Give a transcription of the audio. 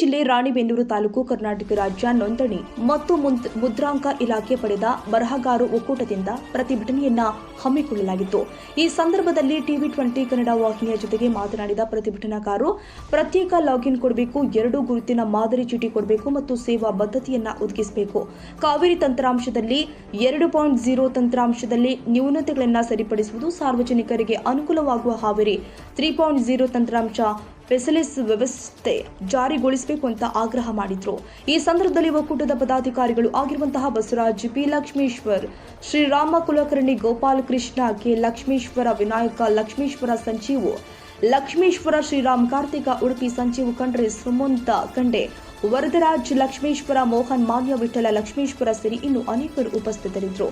ಜಿಲ್ಲೆ ರಾಣಿಬೆನ್ನೂರು ತಾಲೂಕು ಕರ್ನಾಟಕ ರಾಜ್ಯ ನೋಂದಣಿ ಮತ್ತು ಮುದ್- ಮುದ್ರಾಂಕ ಇಲಾಖೆ ಪಡೆದ ಬರಹಗಾರು ಒಕ್ಕೂಟದಿಂದ ಪ್ರತಿಭಟನೆಯನ್ನ ಹಮ್ಮಿಕೊಳ್ಳಲಾಗಿತ್ತು. ಈ ಸಂದರ್ಭದಲ್ಲಿ ಟಿವಿ ಟ್ವೆಂಟಿ ಕನ್ನಡ ವಾಹಿನಿಯ ಜೊತೆಗೆ ಮಾತನಾಡಿದ ಪ್ರತಿಭಟನಾಕಾರರು, ಪ್ರತ್ಯೇಕ ಲಾಗಿನ್ ಕೊಡಬೇಕು, ಎರಡು ಗುರುತಿನ ಮಾದರಿ ಚೀಟಿ ಕೊಡಬೇಕು ಮತ್ತು ಸೇವಾ ಬದ್ಧತೆಯನ್ನ ಒದಗಿಸಬೇಕು. ಕಾವೇರಿ ತಂತ್ರಾಂಶದಲ್ಲಿ ಎರಡು ಪಾಯಿಂಟ್ ಜೀರೋ ತಂತ್ರಾಂಶದಲ್ಲಿ ನ್ಯೂನತೆಗಳನ್ನು ಸರಿಪಡಿಸುವುದು ಸಾರ್ವಜನಿಕರಿಗೆ ಅನುಕೂಲವಾಗುವ ಹಾವೇರಿ. ತ್ರೀ ಪಾಯಿಂಟ್ ಜೀರೋ ತಂತ್ರಾಂಶ ಫೆಸಿಲಿಸ್ ವ್ಯವಸ್ಥೆ ಜಾರಿಗೊಳಿಸಬೇಕು ಅಂತ ಆಗ್ರಹ ಮಾಡಿದ್ರು. ಈ ಸಂದರ್ಭದಲ್ಲಿ ಒಕ್ಕೂಟದ ಪದಾಧಿಕಾರಿಗಳು ಆಗಿರುವಂತಹ ಬಸವರಾಜ್ ಪಿ. ಲಕ್ಷ್ಮೀಶ್ವರ್ ಶ್ರೀರಾಮ ಕುಲಕರ್ಣಿ ಗೋಪಾಲ ಕೃಷ್ಣ, ಕೆ. ಲಕ್ಷ್ಮೇಶ್ವರ ವಿನಾಯಕ, ಲಕ್ಷ್ಮೇಶ್ವರ ಸಂಜೀವು ಲಕ್ಷ್ಮೇಶ್ವರ ಶ್ರೀರಾಮ್ ಕಾರ್ತಿಕ ಉಡುಪಿ ಸಂಜೀವು ಖಂಡ್ರೆ ಸುಮಂತ ಖಂಡೆ ವರದರಾಜ್ ಲಕ್ಷ್ಮೇಶ್ವರ ಮೋಹನ್ ಮಾನ್ಯ ವಿಠಲ ಲಕ್ಷ್ಮೀಶ್ವರ ಸೇರಿ ಇನ್ನು ಅನೇಕರು ಉಪಸ್ಥಿತರಿದ್ದರು.